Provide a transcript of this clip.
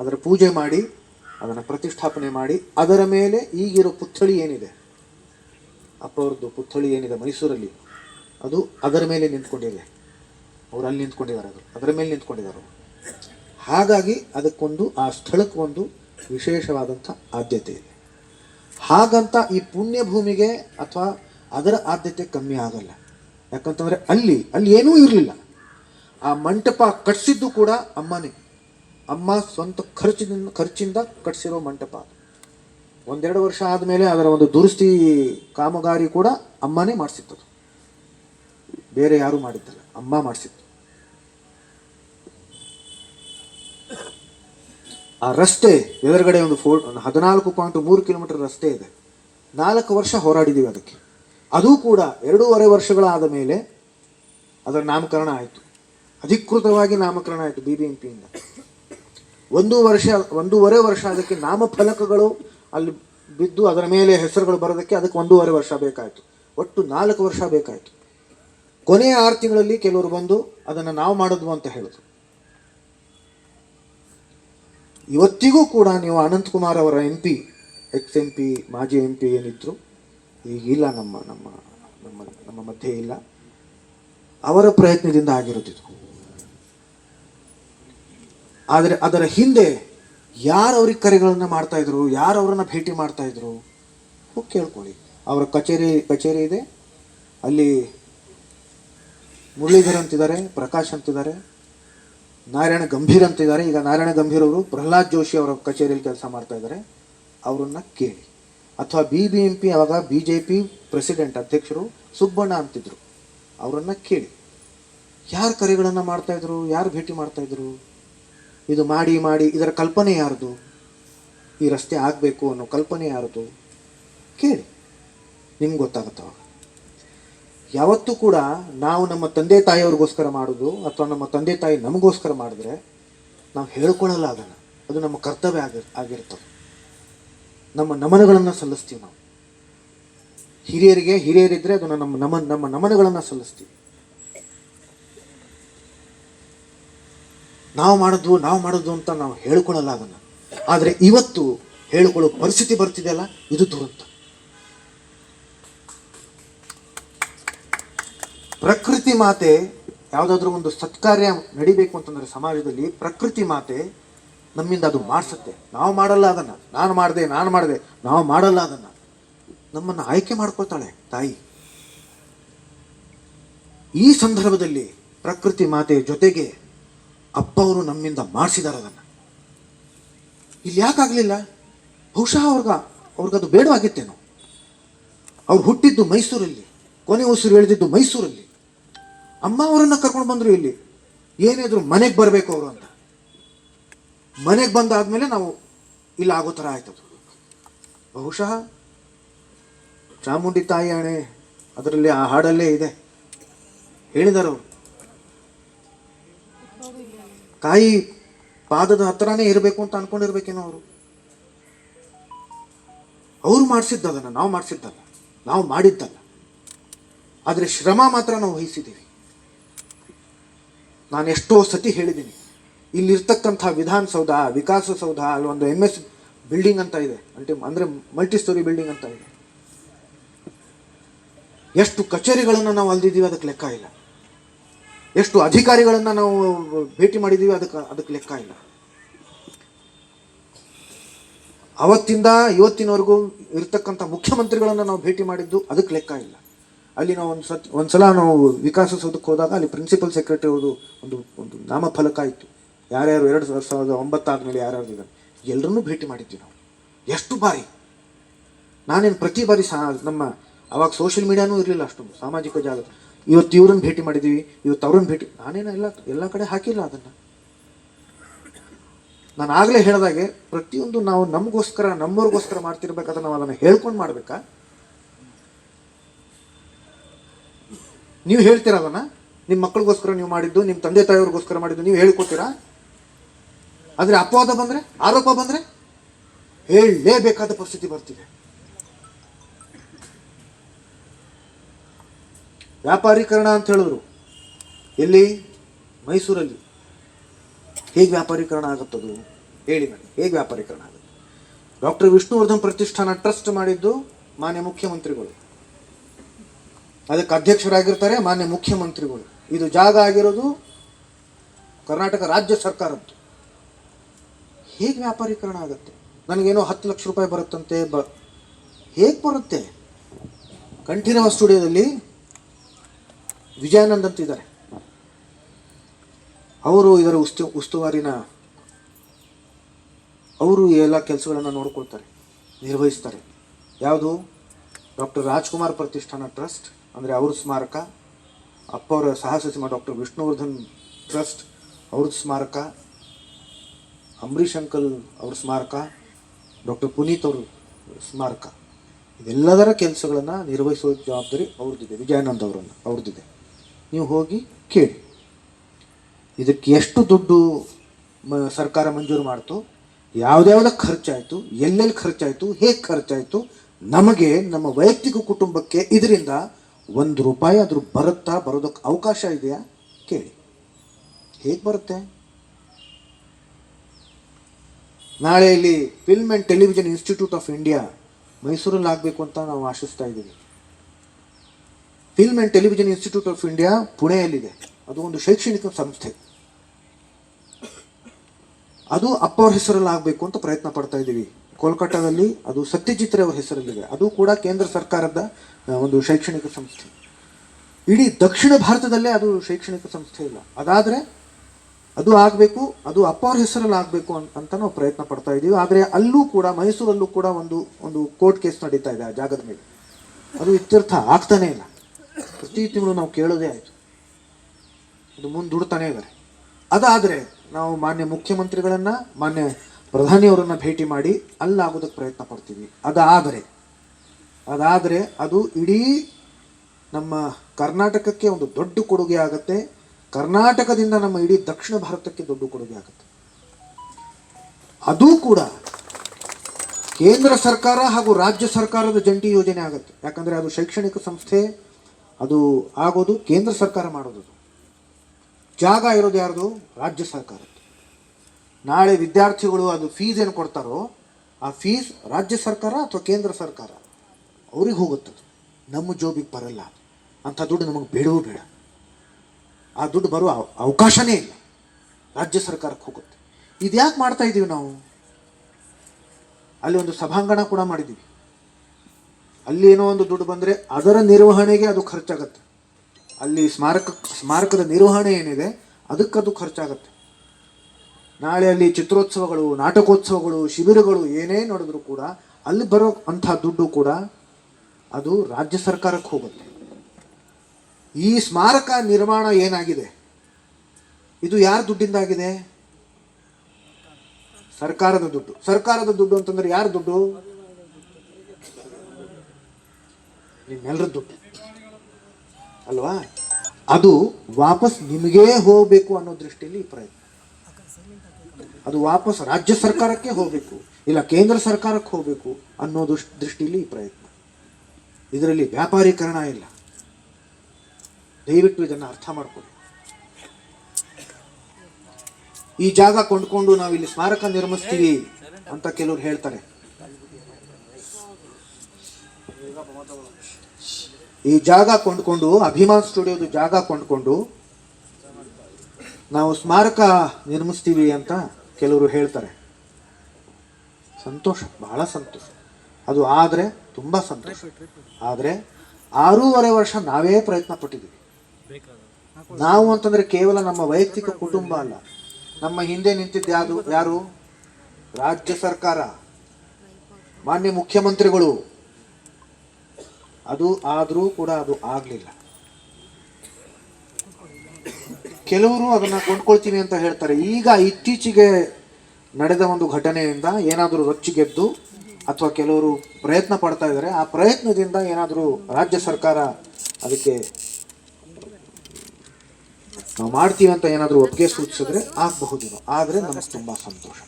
ಅದರ ಪೂಜೆ ಮಾಡಿ, ಅದನ್ನು ಪ್ರತಿಷ್ಠಾಪನೆ ಮಾಡಿ, ಅದರ ಮೇಲೆ ಈಗಿರೋ ಪುತ್ಥಳಿ ಏನಿದೆ? ಅಪ್ಪ ಅವ್ರದ್ದು ಪುತ್ಥಳಿ ಏನಿದೆ ಮೈಸೂರಲ್ಲಿ? ಅದು ಅದರ ಮೇಲೆ ನಿಂತ್ಕೊಂಡಿದೆ. ಅವರು ಅಲ್ಲಿ ನಿಂತ್ಕೊಂಡಿದ್ದಾರೆ ಅದು. ಅದರ ಮೇಲೆ ನಿಂತ್ಕೊಂಡಿದ್ದಾರೆ. ಹಾಗಾಗಿ ಅದಕ್ಕೊಂದು, ಆ ಸ್ಥಳಕ್ಕೊಂದು ವಿಶೇಷವಾದಂಥ ಆದ್ಯತೆ ಇದೆ. ಹಾಗಂತ ಈ ಪುಣ್ಯ ಭೂಮಿಗೆ ಅಥವಾ ಅದರ ಆದ್ಯತೆ ಕಮ್ಮಿ ಆಗಲ್ಲ. ಯಾಕಂತಂದರೆ ಅಲ್ಲಿ ಅಲ್ಲಿ ಏನೂ ಇರಲಿಲ್ಲ. ಆ ಮಂಟಪ ಕಟ್ಸಿದ್ದು ಕೂಡ ಅಮ್ಮನೇ. ಅಮ್ಮ ಸ್ವಂತ ಖರ್ಚಿನಿಂದ, ಖರ್ಚಿಂದ ಕಟ್ಸಿರೋ ಮಂಟಪ. ಒಂದೆರಡು ವರ್ಷ ಆದಮೇಲೆ ಅದರ ಒಂದು ದುರಸ್ತಿ ಕಾಮಗಾರಿ ಕೂಡ ಅಮ್ಮನೇ ಮಾಡಿಸಿತ್ತು. ಬೇರೆ ಯಾರೂ ಮಾಡಿದ್ದಲ್ಲ, ಅಮ್ಮ ಮಾಡಿಸಿತ್ತು. ಆ ರಸ್ತೆ ಎದುರುಗಡೆ ಒಂದು ಫೋ ಹದಿನಾಲ್ಕು ಪಾಯಿಂಟ್ ಮೂರು ಕಿಲೋಮೀಟರ್ ರಸ್ತೆ ಇದೆ. ನಾಲ್ಕು ವರ್ಷ ಹೋರಾಡಿದ್ದೀವಿ ಅದಕ್ಕೆ. ಅದು ಕೂಡ ಎರಡೂವರೆ ವರ್ಷಗಳಾದ ಮೇಲೆ ಅದರ ನಾಮಕರಣ ಆಯಿತು. ಅಧಿಕೃತವಾಗಿ ನಾಮಕರಣ ಆಯಿತು ಬಿ ಬಿ ಎಂ ಪಿಯಿಂದ ಒಂದು ವರ್ಷ, ಒಂದೂವರೆ ವರ್ಷ ಅದಕ್ಕೆ ನಾಮಫಲಕಗಳು ಅಲ್ಲಿ ಬಿದ್ದು ಅದರ ಮೇಲೆ ಹೆಸರುಗಳು ಬರೋದಕ್ಕೆ ಅದಕ್ಕೆ ಒಂದೂವರೆ ವರ್ಷ ಬೇಕಾಯಿತು. ಒಟ್ಟು ನಾಲ್ಕು ವರ್ಷ ಬೇಕಾಯಿತು. ಕೊನೆಯ ಆರು ತಿಂಗಳಲ್ಲಿ ಕೆಲವರು ಬಂದು ಅದನ್ನು ನಾವು ಮಾಡಿದ್ವು ಅಂತ ಹೇಳಿದ್ರು ಇವತ್ತಿಗೂ ಕೂಡ ನೀವು ಅನಂತಕುಮಾರ್ ಅವರ M P ex M P ಮಾಜಿ ಎಂ ಪಿ ಏನಿದ್ರು ಈಗಿಲ್ಲ ನಮ್ಮ ನಮ್ಮ ನಮ್ಮ ನಮ್ಮ ಮಧ್ಯೆ ಇಲ್ಲ. ಅವರ ಪ್ರಯತ್ನದಿಂದ ಆಗಿರೋದಿದು ಆದರೆ ಅದರ ಹಿಂದೆ ಯಾರು ಅವ್ರಿಗೆ ಕರೆಗಳನ್ನು ಮಾಡ್ತಾಯಿದ್ರು ಯಾರು ಅವರನ್ನು ಭೇಟಿ ಮಾಡ್ತಾಯಿದ್ರು ಹೋಗಿ ಕೇಳ್ಕೊಳ್ಳಿ. ಅವರ ಕಚೇರಿ ಕಚೇರಿ ಇದೆ. ಅಲ್ಲಿ ಮುರಳೀಧರ್ ಅಂತಿದ್ದಾರೆ, ಪ್ರಕಾಶ್ ಅಂತಿದ್ದಾರೆ, ನಾರಾಯಣ ಗಂಭೀರ್ ಅಂತಿದ್ದಾರೆ. ಈಗ ನಾರಾಯಣ ಗಂಭೀರ್ ಅವರು ಪ್ರಹ್ಲಾದ್ ಜೋಶಿ ಅವರ ಕಚೇರಿಯಲ್ಲಿ ಕೆಲಸ ಮಾಡ್ತಾ ಇದ್ದಾರೆ. ಅವರನ್ನ ಕೇಳಿ. ಅಥವಾ ಬಿ ಬಿ ಎಂ ಪಿ ಅವಾಗ ಬಿ ಜೆ ಪಿ ಪ್ರೆಸಿಡೆಂಟ್ ಅಧ್ಯಕ್ಷರು ಸುಬ್ಬಣ್ಣ ಅಂತಿದ್ರು. ಅವರನ್ನು ಕೇಳಿ. ಯಾರು ಕರೆಗಳನ್ನು ಮಾಡ್ತಾಯಿದ್ರು ಯಾರು ಭೇಟಿ ಮಾಡ್ತಾ ಇದ್ರು? ಇದು ಮಾಡಿ ಮಾಡಿ ಇದರ ಕಲ್ಪನೆ ಯಾರ್ದು? ಈ ರಸ್ತೆ ಆಗಬೇಕು ಅನ್ನೋ ಕಲ್ಪನೆ ಯಾರ್ದು? ಕೇಳಿ. ನಿಮ್ಗೆ ಗೊತ್ತಾಗುತ್ತೆ? ಅವಾಗ ಯಾವತ್ತೂ ಕೂಡ ನಾವು ನಮ್ಮ ತಂದೆ ತಾಯಿಯವ್ರಿಗೋಸ್ಕರ ಮಾಡೋದು ಅಥವಾ ನಮ್ಮ ತಂದೆ ತಾಯಿ ನಮಗೋಸ್ಕರ ಮಾಡಿದ್ರೆ ನಾವು ಹೇಳ್ಕೊಳ್ಳಲ್ಲ ಅದನ್ನು. ಅದು ನಮ್ಮ ಕರ್ತವ್ಯ ಆಗಿ ಆಗಿರ್ತದೆ. ನಮ್ಮ ನಮನಗಳನ್ನು ಸಲ್ಲಿಸ್ತೀವಿ ನಾವು. ಹಿರಿಯರಿಗೆ ಹಿರಿಯರಿದ್ದರೆ ಅದನ್ನು ನಮ್ಮ ನಮ, ನಮ್ಮ ನಮನಗಳನ್ನು ಸಲ್ಲಿಸ್ತೀವಿ. ನಾವು ಮಾಡಿದ್ವು ನಾವು ಮಾಡಿದ್ವು ಅಂತ ನಾವು ಹೇಳ್ಕೊಳ್ಳಲ್ಲ ಅದನ್ನು. ಆದರೆ ಇವತ್ತು ಹೇಳಿಕೊಳ್ಳೋ ಪರಿಸ್ಥಿತಿ ಬರ್ತಿದೆಯಲ್ಲ ಇದು ದುರಂತ. ಪ್ರಕೃತಿ ಮಾತೆ ಯಾವುದಾದ್ರೂ ಒಂದು ಸತ್ಕಾರ್ಯ ನಡಿಬೇಕು ಅಂತಂದರೆ ಸಮಾಜದಲ್ಲಿ ಪ್ರಕೃತಿ ಮಾತೆ ನಮ್ಮಿಂದ ಅದು ಮಾಡಿಸುತ್ತೆ. ನಾವು ಮಾಡಲ್ಲ ಅದನ್ನು. ನಾನು ಮಾಡಿದೆ ನಾನು ಮಾಡಿದೆ, ನಾವು ಮಾಡಲ್ಲ ಅದನ್ನು. ನಮ್ಮನ್ನು ಆಯ್ಕೆ ಮಾಡ್ಕೊಳ್ತಾಳೆ ತಾಯಿ. ಈ ಸಂದರ್ಭದಲ್ಲಿ ಪ್ರಕೃತಿ ಮಾತೆ ಜೊತೆಗೆ ಅಪ್ಪ ಅವರು ನಮ್ಮಿಂದ ಮಾಡಿಸಿದಾರೆ ಅದನ್ನು. ಇಲ್ಲಿ ಯಾಕಾಗಲಿಲ್ಲ? ಬಹುಶಃ ಅವ್ರಿಗ, ಅವ್ರಿಗದು ಬೇಡವಾಗಿತ್ತೇನೋ. ಅವ್ರು ಹುಟ್ಟಿದ್ದು ಮೈಸೂರಲ್ಲಿ, ಕೊನೆ ಉಸಿರು ಎಳೆದಿದ್ದು ಮೈಸೂರಲ್ಲಿ. ಅಮ್ಮ ಅವರನ್ನು ಕರ್ಕೊಂಡು ಬಂದರು ಇಲ್ಲಿ. ಏನಿದ್ರು ಮನೆಗೆ ಬರಬೇಕು ಅವರು ಅಂತ. ಮನೆಗೆ ಬಂದಾದ್ಮೇಲೆ ನಾವು ಇಲ್ಲಿ ಆಗೋ ಥರ ಆಯ್ತದು ಬಹುಶಃ ಚಾಮುಂಡಿ ತಾಯಿ ಅಣೆ ಅದರಲ್ಲಿ ಆ ಹಾಡಲ್ಲೇ ಇದೆ. ಹೇಳಿದಾರೆ ಅವರು. ಕಾಯಿ ಪಾದದ ಹತ್ರನೇ ಇರಬೇಕು ಅಂತ ಅನ್ಕೊಂಡಿರ್ಬೇಕೇನೋ ಅವರು. ಅವ್ರು ಮಾಡಿಸಿದ್ದಲ್ಲ ನಾವು ಮಾಡಿಸಿದ್ದಲ್ಲ, ನಾವು ಮಾಡಿದ್ದಲ್ಲ. ಆದರೆ ಶ್ರಮ ಮಾತ್ರ ನಾವು ವಹಿಸಿದ್ದೀವಿ. ನಾನು ಎಷ್ಟೋ ಸತಿ ಹೇಳಿದ್ದೀನಿ, ಇಲ್ಲಿರ್ತಕ್ಕಂಥ ವಿಧಾನಸೌಧ, ವಿಕಾಸಸೌಧ, ಅಲ್ಲಿ ಒಂದು ಎಂ ಎಸ್ ಬಿಲ್ಡಿಂಗ್ ಅಂತ ಇದೆ. ಅಂಟಿ ಅಂದರೆ ಮಲ್ಟಿ ಸ್ಟೋರಿ ಬಿಲ್ಡಿಂಗ್ ಅಂತ ಇದೆ. ಎಷ್ಟು ಕಚೇರಿಗಳನ್ನು ನಾವು ಅಲ್ದಿದ್ದೀವಿ ಅದಕ್ಕೆ ಲೆಕ್ಕ ಇಲ್ಲ. ಎಷ್ಟು ಅಧಿಕಾರಿಗಳನ್ನು ನಾವು ಭೇಟಿ ಮಾಡಿದ್ದೀವಿ ಅದಕ್ಕೆ ಅದಕ್ಕೆ ಲೆಕ್ಕ ಇಲ್ಲ. ಅವತ್ತಿಂದ ಇವತ್ತಿನವರೆಗೂ ಇರ್ತಕ್ಕಂಥ ಮುಖ್ಯಮಂತ್ರಿಗಳನ್ನು ನಾವು ಭೇಟಿ ಮಾಡಿದ್ದು ಅದಕ್ಕೆ ಲೆಕ್ಕ ಇಲ್ಲ. ಅಲ್ಲಿ ನಾವು ಒಂದು ಸತ್, ಒಂದ್ಸಲ ನಾವು ವಿಕಾಸಸೌಧಕ್ಕೆ ಹೋದಾಗ ಅಲ್ಲಿ ಪ್ರಿನ್ಸಿಪಲ್ ಸೆಕ್ರೆಟರಿ ಅವರು ಒಂದು ಒಂದು ನಾಮಫಲಕ ಇತ್ತು. ಯಾರ್ಯಾರು ಎರಡು ಸಾವಿರದ ಒಂಬತ್ತಾದ್ಮೇಲೆ ಯಾರ್ಯಾರು ಇದ್ದಾರೆ ಎಲ್ಲರನ್ನೂ ಭೇಟಿ ಮಾಡಿದ್ವಿ ನಾವು. ಎಷ್ಟು ಬಾರಿ? ನಾನೇನು ಪ್ರತಿ ಬಾರಿ ಸಾ ನಮ್ಮ, ಅವಾಗ ಸೋಷಿಯಲ್ ಮೀಡಿಯಾನೂ ಇರಲಿಲ್ಲ ಅಷ್ಟೊಂದು ಸಾಮಾಜಿಕ ಜಾಲ ಇವತ್ತು ಇವ್ರನ್ನ ಭೇಟಿ ಮಾಡಿದ್ದೀವಿ ಇವತ್ತು ಅವ್ರನ್ನ ಭೇಟಿ, ನಾನೇನು ಎಲ್ಲ ಎಲ್ಲ ಕಡೆ ಹಾಕಿಲ್ಲ ಅದನ್ನು. ನಾನು ಆಗಲೇ ಹೇಳಿದಾಗೆ, ಪ್ರತಿಯೊಂದು ನಾವು ನಮಗೋಸ್ಕರ, ನಮ್ಮವ್ರಿಗೋಸ್ಕರ ಮಾಡ್ತಿರ್ಬೇಕಾದ್ರೆ ನಾವು ಅದನ್ನು ಹೇಳ್ಕೊಂಡು ಮಾಡಬೇಕಾ? ನೀವು ಹೇಳ್ತೀರ ಅದನ್ನ? ನಿಮ್ಮ ಮಕ್ಕಳಿಗೋಸ್ಕರ ನೀವು ಮಾಡಿದ್ದು ನಿಮ್ಮ ತಂದೆ ತಾಯಿಯವ್ರಿಗೋಸ್ಕರ ಮಾಡಿದ್ದು ನೀವು ಹೇಳ್ಕೊತೀರಾ? ಆದರೆ ಅಪವಾದ ಬಂದರೆ, ಆರೋಪ ಬಂದರೆ ಹೇಳಲೇಬೇಕಾದ ಪರಿಸ್ಥಿತಿ ಬರ್ತಿದೆ. ವ್ಯಾಪಾರೀಕರಣ ಅಂತ ಹೇಳಿದ್ರು. ಎಲ್ಲಿ? ಮೈಸೂರಲ್ಲಿ. ಹೇಗೆ ವ್ಯಾಪಾರೀಕರಣ ಆಗುತ್ತದು? ಹೇಳಿ ಮೇಡಮ್ ಹೇಗೆ ವ್ಯಾಪಾರೀಕರಣ ಆಗುತ್ತೆ? ಡಾಕ್ಟರ್ ವಿಷ್ಣುವರ್ಧನ್ ಪ್ರತಿಷ್ಠಾನ ಟ್ರಸ್ಟ್ ಮಾಡಿದ್ದು ಮಾನ್ಯ ಮುಖ್ಯಮಂತ್ರಿಗಳು. ಅದಕ್ಕೆ ಅಧ್ಯಕ್ಷರಾಗಿರ್ತಾರೆ ಮಾನ್ಯ ಮುಖ್ಯಮಂತ್ರಿಗಳು. ಇದು ಜಾಗ ಆಗಿರೋದು ಕರ್ನಾಟಕ ರಾಜ್ಯ ಸರ್ಕಾರದ್ದು. ಹೇಗೆ ವ್ಯಾಪಾರೀಕರಣ ಆಗುತ್ತೆ? ನನಗೇನೋ ಹತ್ತು ಲಕ್ಷ ರೂಪಾಯಿ ಬರುತ್ತಂತೆ, ಬ ಹೇಗೆ ಬರುತ್ತೆ? ಕಂಠೀರವ ಸ್ಟುಡಿಯೋದಲ್ಲಿ ವಿಜಯಾನಂದ್ ಅಂತಿದ್ದಾರೆ. ಅವರು ಇದರ ಉಸ್ತು, ಉಸ್ತುವಾರಿನ, ಅವರು ಎಲ್ಲ ಕೆಲಸಗಳನ್ನು ನೋಡ್ಕೊಳ್ತಾರೆ, ನಿರ್ವಹಿಸ್ತಾರೆ. ಯಾವುದು? ಡಾಕ್ಟರ್ ರಾಜ್ಕುಮಾರ್ ಪ್ರತಿಷ್ಠಾನ ಟ್ರಸ್ಟ್, ಅಂದರೆ ಅವ್ರ ಸ್ಮಾರಕ ಅಪ್ಪ ಅವರ ಸಹ ಸಚಿವ ಡಾಕ್ಟರ್ ವಿಷ್ಣುವರ್ಧನ್ ಟ್ರಸ್ಟ್ ಅವ್ರದ್ದು ಸ್ಮಾರಕ ಅಂಬರೀಷ್ ಅಂಕಲ್ ಅವ್ರ ಸ್ಮಾರಕ, ಡಾಕ್ಟರ್ ಪುನೀತ್ ಅವರು ಸ್ಮಾರಕ. ಇದೆಲ್ಲದರ ಕೆಲಸಗಳನ್ನು ನಿರ್ವಹಿಸುವ ಜವಾಬ್ದಾರಿ ಅವ್ರದ್ದಿದೆ, ವಿಜಯಾನಂದ್ ಅವರನ್ನು, ಅವ್ರದ್ದಿದೆ. ನೀವು ಹೋಗಿ ಕೇಳಿ. ಇದಕ್ಕೆ ಎಷ್ಟು ದುಡ್ಡು ಸರ್ಕಾರ ಮಂಜೂರು ಮಾಡ್ತು? ಯಾವ್ದ್ಯಾವ್ದಕ್ಕೆ ಖರ್ಚಾಯಿತು? ಎಲ್ಲೆಲ್ಲಿ ಖರ್ಚಾಯಿತು? ಹೇಗೆ ಖರ್ಚಾಯಿತು? ನಮಗೆ, ನಮ್ಮ ವೈಯಕ್ತಿಕ ಕುಟುಂಬಕ್ಕೆ ಇದರಿಂದ ಒಂದು ರೂಪಾಯಿ ಆದರೂ ಬರುತ್ತಾ ಬರೋದಕ್ಕೆ ಅವಕಾಶ ಇದೆಯಾ? ಕೇಳಿ. ಹೇಗೆ ಬರುತ್ತೆ? ನಾಳೆ ಇಲ್ಲಿ film and television institute of India ಮೈಸೂರಲ್ಲಿ ಆಗಬೇಕು ಅಂತ ನಾವು ಆಶಿಸ್ತಾ ಇದ್ದೀವಿ. Film and television institute of India ಪುಣೆಯಲ್ಲಿದೆ. ಅದು ಒಂದು ಶೈಕ್ಷಣಿಕ ಸಂಸ್ಥೆ. ಅದು ಅಪ್ಪವ್ರ ಹೆಸರಲ್ಲಿ ಆಗಬೇಕು ಅಂತ ಪ್ರಯತ್ನ ಪಡ್ತಾ ಇದ್ದೀವಿ. ಕೋಲ್ಕತ್ತಾದಲ್ಲಿ ಅದು ಸತ್ಯಜಿತ್ ರೇ ಅವರ ಹೆಸರಲ್ಲಿದೆ. ಅದು ಕೂಡ ಕೇಂದ್ರ ಸರ್ಕಾರದ ಒಂದು ಶೈಕ್ಷಣಿಕ ಸಂಸ್ಥೆ. ಇಡೀ ದಕ್ಷಿಣ ಭಾರತದಲ್ಲೇ ಅದು ಶೈಕ್ಷಣಿಕ ಸಂಸ್ಥೆ ಇಲ್ಲ. ಅದಾದರೆ ಅದು ಆಗಬೇಕು, ಅದು ಅಪ್ಪ ಅವ್ರ ಹೆಸರಲ್ಲಿ ಆಗಬೇಕು ಅಂತ ನಾವು ಪ್ರಯತ್ನ ಪಡ್ತಾ ಇದ್ದೀವಿ. ಆದರೆ ಅಲ್ಲೂ ಕೂಡ, ಮೈಸೂರಲ್ಲೂ ಕೂಡ ಒಂದು ಒಂದು ಕೋರ್ಟ್ ಕೇಸ್ ನಡೀತಾ ಇದೆ ಆ ಜಾಗದ ಮೇಲೆ. ಅದು ಇತ್ಯರ್ಥ ಆಗ್ತಾನೇ ಇಲ್ಲ. ಪ್ರತಿ ತಿಂಗಳು ನಾವು ಕೇಳೋದೇ ಆಯಿತು. ಅದು ಮುಂದೂಡ್ತಾನೆ ಇದ್ದಾರೆ ಅದಾದರೆ ನಾವು ಮಾನ್ಯ ಮುಖ್ಯಮಂತ್ರಿಗಳನ್ನು, ಮಾನ್ಯ ಪ್ರಧಾನಿಯವರನ್ನು ಭೇಟಿ ಮಾಡಿ ಅಲ್ಲಾಗೋದಕ್ಕೆ ಪ್ರಯತ್ನ ಪಡ್ತೀವಿ. ಅದಾದರೆ ಅದಾದರೆ ಅದು ಇಡೀ ನಮ್ಮ ಕರ್ನಾಟಕಕ್ಕೆ ಒಂದು ದೊಡ್ಡ ಕೊಡುಗೆ ಆಗುತ್ತೆ. ಕರ್ನಾಟಕದಿಂದ ನಮ್ಮ ಇಡೀ ದಕ್ಷಿಣ ಭಾರತಕ್ಕೆ ದೊಡ್ಡ ಕೊಡುಗೆ ಆಗುತ್ತೆ. ಅದೂ ಕೂಡ ಕೇಂದ್ರ ಸರ್ಕಾರ ಹಾಗೂ ರಾಜ್ಯ ಸರ್ಕಾರದ ಜಂಟಿ ಯೋಜನೆ ಆಗುತ್ತೆ. ಯಾಕಂದರೆ ಅದು ಶೈಕ್ಷಣಿಕ ಸಂಸ್ಥೆ ಅದು ಆಗೋದು ಕೇಂದ್ರ ಸರ್ಕಾರ ಮಾಡೋದು. ಜಾಗ ಇರೋದು ಯಾರ್ದು? ರಾಜ್ಯ ಸರ್ಕಾರದ್ದು. ನಾಳೆ ವಿದ್ಯಾರ್ಥಿಗಳು ಅದು ಫೀಸ್ ಏನು ಕೊಡ್ತಾರೋ, ಆ ಫೀಸ್ ರಾಜ್ಯ ಸರ್ಕಾರ ಅಥವಾ ಕೇಂದ್ರ ಸರ್ಕಾರ? ಅವ್ರಿಗೆ ಹೋಗುತ್ತದು ನಮ್ಮ ಜೋಬಿಗೆ ಬರಲ್ಲ. ಅಂಥ ದುಡ್ಡು ನಮಗೆ ಬೇಡವೂ ಬೇಡ. ಆ ದುಡ್ಡು ಬರುವ ಅವ- ಅವಕಾಶನೇ ಇಲ್ಲ. ರಾಜ್ಯ ಸರ್ಕಾರಕ್ಕೆ ಹೋಗುತ್ತೆ. ಇದು ಯಾಕೆ ಮಾಡ್ತಾ ಇದ್ದೀವಿ ನಾವು? ಅಲ್ಲಿ ಒಂದು ಸಭಾಂಗಣ ಕೂಡ ಮಾಡಿದ್ದೀವಿ ಅಲ್ಲಿ ಏನೋ ಒಂದು ದುಡ್ಡು ಬಂದರೆ ಅದರ ನಿರ್ವಹಣೆಗೆ ಅದು ಖರ್ಚಾಗತ್ತೆ. ಅಲ್ಲಿ ಸ್ಮಾರಕ, ಸ್ಮಾರಕದ ನಿರ್ವಹಣೆ ಏನಿದೆ, ಅದಕ್ಕದು ಖರ್ಚಾಗತ್ತೆ. ನಾಳೆ ಅಲ್ಲಿ ಚಿತ್ರೋತ್ಸವಗಳು, ನಾಟಕೋತ್ಸವಗಳು, ಶಿಬಿರಗಳು ಏನೇ ನಡೆದರೂ ಕೂಡ ಅಲ್ಲಿ ಬರೋ ಅಂಥ ದುಡ್ಡು ಕೂಡ ಅದು ರಾಜ್ಯ ಸರ್ಕಾರಕ್ಕೆ ಹೋಗುತ್ತೆ. ಈ ಸ್ಮಾರಕ ನಿರ್ಮಾಣ ಏನಾಗಿದೆ? ಇದು ಯಾರ ದುಡ್ಡಿಂದಾಗಿದೆ? ಸರ್ಕಾರದ ದುಡ್ಡು. ಸರ್ಕಾರದ ದುಡ್ಡು ಅಂತಂದ್ರೆ ಯಾರ ದುಡ್ಡು? ನಿಮ್ಮೆಲ್ಲರ ದುಡ್ಡು ಅಲ್ವಾ? ಅದು ವಾಪಸ್ ನಿಮಗೇ ಹೋಗಬೇಕು ಅನ್ನೋ ದೃಷ್ಟಿಯಲ್ಲಿ ಈ ಪ್ರಯತ್ನ. ಅದು ವಾಪಸ್ ರಾಜ್ಯ ಸರ್ಕಾರಕ್ಕೆ ಹೋಗಬೇಕು, ಇಲ್ಲ ಕೇಂದ್ರ ಸರ್ಕಾರಕ್ಕೆ ಹೋಗಬೇಕು ಅನ್ನೋ ದೃಷ್- ದೃಷ್ಟಿಯಲ್ಲಿ ಈ ಪ್ರಯತ್ನ. ಇದರಲ್ಲಿ ವ್ಯಾಪಾರೀಕರಣ ಇಲ್ಲ. ದಯವಿಟ್ಟು ಇದನ್ನು ಅರ್ಥ ಮಾಡಿಕೊಳ್ಳಿ. ಈ ಜಾಗ ಕೊಂಡ್ಕೊಂಡು ಇಲ್ಲಿ ಸ್ಮಾರಕ ನಿರ್ಮಿಸ್ತೀವಿ ಅಂತ ಕೆಲವ್ರು ಹೇಳ್ತಾರೆ. ಈ ಜಾಗ ಕೊಂಡ್ಕೊಂಡು, ಅಭಿಮಾನ್ ಸ್ಟುಡಿಯೋದು ಜಾಗ ಕೊಂಡ್ಕೊಂಡು ನಾವು ಸ್ಮಾರಕ ನಿರ್ಮಿಸ್ತೀವಿ ಅಂತ ಕೆಲವರು ಹೇಳ್ತಾರೆ. ಸಂತೋಷ, ಬಹಳ ಸಂತೋಷ. ಅದು ಆದರೆ ತುಂಬ ಸಂತೋಷ. ಆದರೆ ಆರೂವರೆ ವರ್ಷ ನಾವೇ ಪ್ರಯತ್ನ ಪಟ್ಟಿದ್ದೀವಿ. ನಾವು ಅಂತಂದ್ರೆ ಕೇವಲ ನಮ್ಮ ವೈಯಕ್ತಿಕ ಕುಟುಂಬ ಅಲ್ಲ. ನಮ್ಮ ಹಿಂದೆ ನಿಂತಿದ್ದು ಯಾರು? ಯಾರು? ರಾಜ್ಯ ಸರ್ಕಾರ. ಮಾನ್ಯ ಮುಖ್ಯಮಂತ್ರಿಗಳು. ಅದು ಆದರೂ ಕೂಡ ಅದು ಆಗಲಿಲ್ಲ. ಕೆಲವರು ಅದನ್ನು ಕೊಂಡ್ಕೊಳ್ತೀನಿ ಅಂತ ಹೇಳ್ತಾರೆ. ಈಗ ಇತ್ತೀಚೆಗೆ ನಡೆದ ಒಂದು ಘಟನೆಯಿಂದ ಏನಾದರೂ ರೊಚ್ಚಿಗೆದ್ದು ಅಥವಾ ಕೆಲವರು ಪ್ರಯತ್ನ ಪಡ್ತಾ ಇದ್ದಾರೆ, ಆ ಪ್ರಯತ್ನದಿಂದ ಏನಾದರೂ ರಾಜ್ಯ ಸರ್ಕಾರ ಅದಕ್ಕೆ ನಾವು ಮಾಡ್ತೀವಿ ಅಂತ ಏನಾದರೂ ಒಪ್ಪಿಗೆ ಸೂಚಿಸಿದ್ರೆ ಆಗಬಹುದು ಆದರೆ ನಮಗೆ ತುಂಬ ಸಂತೋಷ.